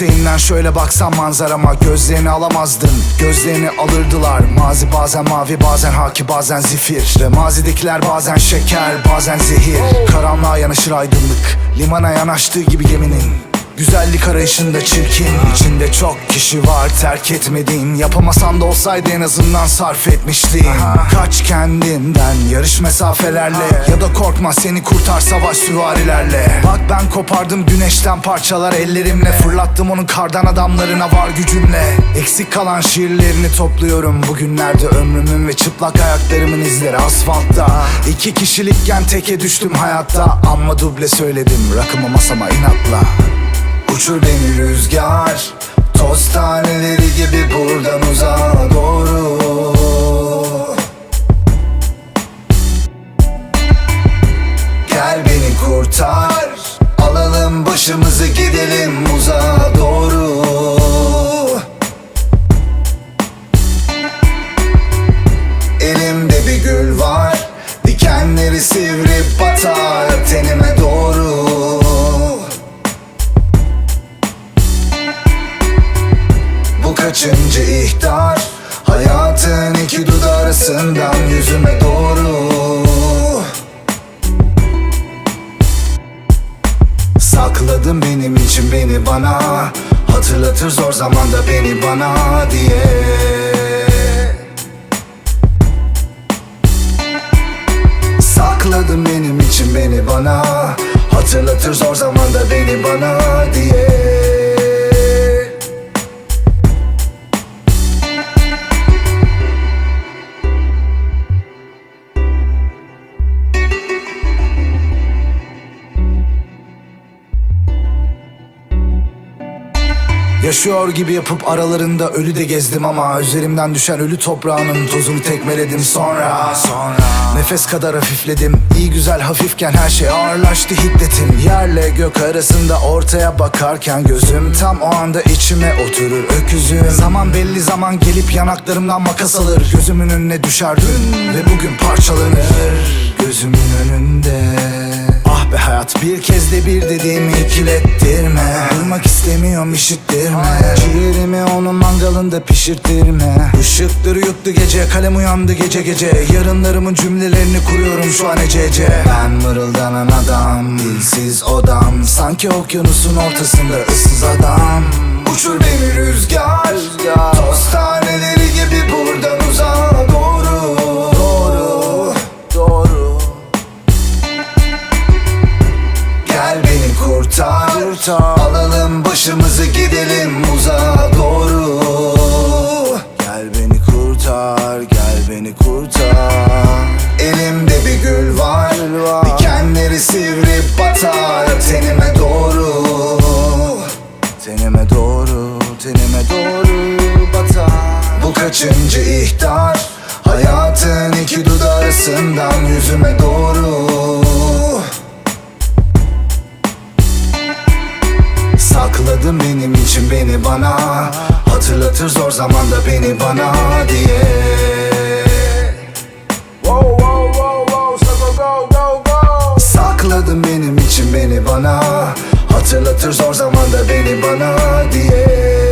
Yükseğinden şöyle baksan manzarama Gözlerini alamazdın Gözlerini alırdılar Mazi bazen mavi bazen haki bazen zifir. Ve mazidekiler bazen şeker bazen zehir. Karanlığa yanaşır aydınlık Limana yanaştığı gibi geminin Güzellik arayışında çirkin İçinde çok kişi var. Terk etmediğin Yapamasan da olsaydı en azından sarf etmiştin. Kaç kendinden yarış mesafelerle Ya da korkma seni kurtar savaş süvarilerle. Bak ben kopardım güneşten parçalar ellerimle. Fırlattım onun kardan adamlarına var gücümle. Eksik kalan şiirlerini topluyorum. Bugünlerde ömrümün ve çıplak ayaklarımın izleri asfaltta. İki kişilikken teke düştüm hayatta Amma duble söyledim. Rakımı masama inatla Uçur beni rüzgar. Toz taneleri gibi buradan uzağa doğru. Gel beni kurtar. Alalım başımızı gidelim uzağa kaçıncı ihtar? Hayatın iki dudağı yüzüme doğru. Sakladım benim için beni bana. Hatırlatır zor zamanda beni bana diye. Sakladım benim için beni bana. Hatırlatır zor zamanda beni bana Yaşıyor gibi yapıp aralarında ölü de gezdim ama Üzerimden düşen ölü toprağının tozunu tekmeledim. Sonra Sonra Nefes kadar hafifledim. İyi güzel hafifken her şey ağırlaştı hiddetim. Yerle gök arasında ortaya bakarken gözüm Tam o anda içime oturur öküzüm. Zaman belli zaman gelip yanaklarımdan makas alır. Gözümün önüne düşer dün ve bugün parçalanır Gözümün önünde Hayat bir kez de bir dediğimi ikilettirme. Duymak istemiyorum işittirme. Ciğerimi onun mangalında pişirttirme Işıkları yuttu gece kalem uyandı gece gece. Yarınlarımın cümlelerini kuruyorum şu an ecece Ben mırıldanan adam dilsiz odam. Sanki okyanusun ortasında ıssız adam. Uçur beni rüzgar, Toz taneleri Alalım başımızı gidelim uzağa doğru. Gel beni kurtar Gel beni kurtar. Elimde bir gül var, Dikenleri sivri batar. Tenime doğru Tenime doğru Tenime doğru batar. Bu kaçıncı ihtar? Hayatın iki dudağı arasından yüzüme doğru bana. Hatırlatır zor zamanda beni bana diye. Whoa, whoa, whoa, whoa, so go, go, go. Sakladım benim için beni bana. Hatırlatır zor zamanda beni bana diye